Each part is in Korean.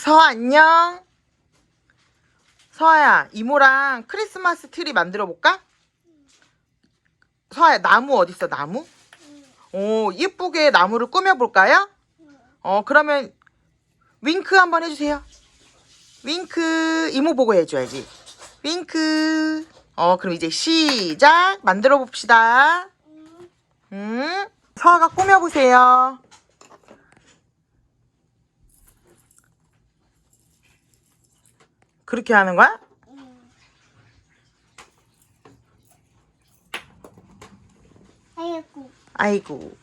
서아 안녕. 서아야 이모랑 크리스마스 트리 만들어 볼까? 서아야 나무 어디 있어 나무? 오 예쁘게 나무를 꾸며 볼까요? 어 그러면 윙크 한번 해주세요. 윙크 이모 보고 해줘야지. 윙크. 어 그럼 이제 시작 만들어 봅시다. 음 서아가 꾸며 보세요. 그렇게 하는 거야? 아이고, 아이고.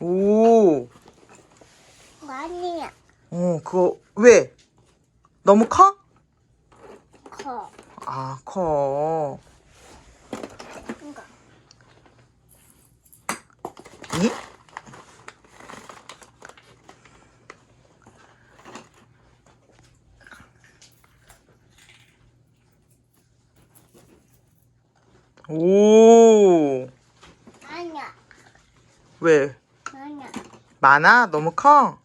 오. 아니야. 어, 그거 왜? 너무 커? 커. 아, 커. 이거. 이? 오. 아니야. 왜? 아니야. 많아? 너무 커?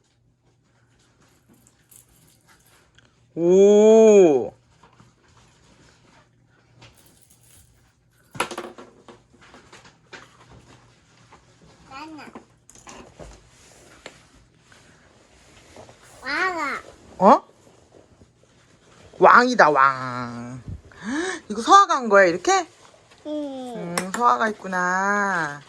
오. 나나. 어? 왕이다, 왕. 헉, 이거 서아가 한 거야, 이렇게? 응. 음, 서아가 있구나.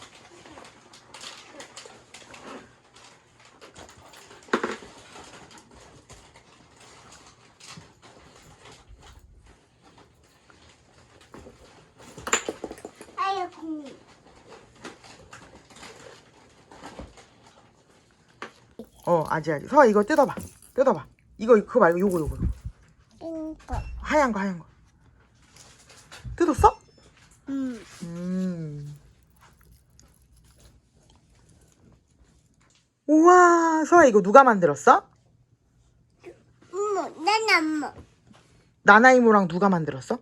어, 아직, 아직. 서아, 이거 뜯어봐. 뜯어봐. 이거, 그거 말고 요거, 요거. 이거. 하얀 거, 하얀 거. 뜯었어? 응. 음. 우와, 서아, 이거 누가 만들었어? 엄마, 나나 엄마. 나나 이모랑 누가 만들었어?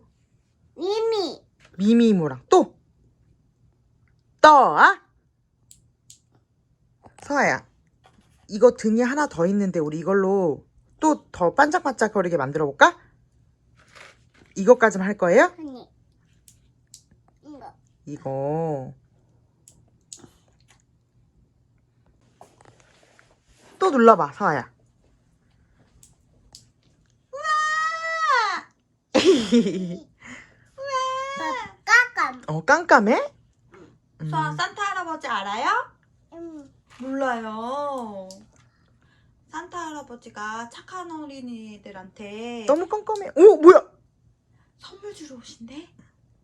이미. 미미 이모랑 또? 떠아? 서아야, 이거 등이 하나 더 있는데 우리 이걸로 또 더 반짝반짝거리게 만들어 볼까? 이것까지만 할 거예요? 아니. 이거. 또 눌러봐 서아야 까까. 어 깜깜해? 음, 수아 산타 할아버지 알아요? 응. 몰라요. 산타 할아버지가 착한 어린이들한테 너무 깜깜해 오 뭐야 선물 주러 오신대.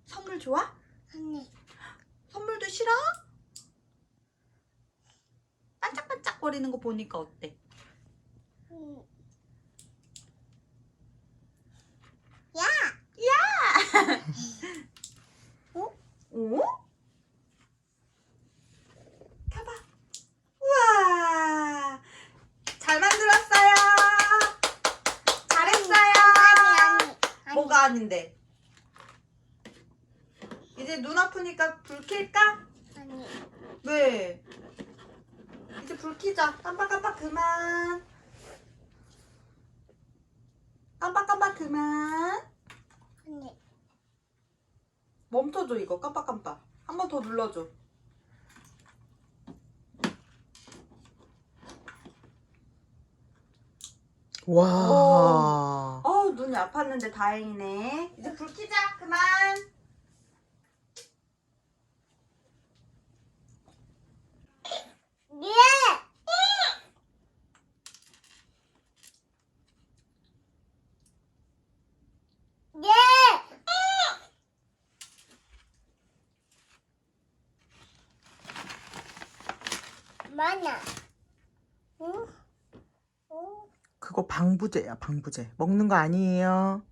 선물 좋아? 아니. 선물도 싫어? 반짝반짝 거리는 거 보니까 어때? 응. 야. 오? 켜봐. 우와! 잘 만들었어요. 잘했어요. 아니, 아니. 아니. 뭐가 아닌데? 이제 눈 아프니까 불 켤까? 아니. 왜? 이제 불 켜자. 깜빡깜빡 그만. 깜빡깜빡 그만. 아니. 멈춰줘 이거 깜빡깜빡. 한 번 더 눌러줘. 와 어우 눈이 아팠는데 다행이네. 이제 불 켜자. 그만. 그거 방부제야 방부제. 먹는 거 아니에요